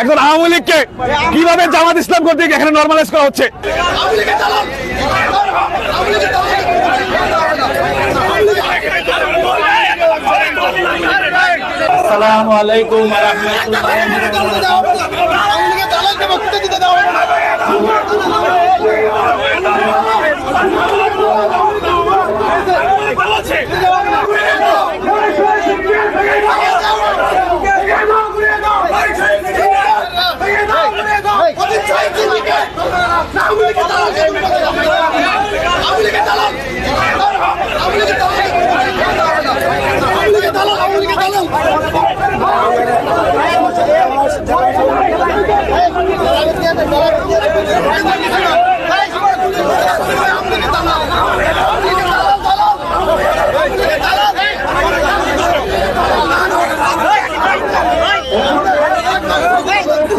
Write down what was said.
একজন আওয়ামী লীগকে কীভাবে জামাত ইসলাম করতে এখানে নর্মালাইজ করা হচ্ছে? আসসালামু আলাইকুম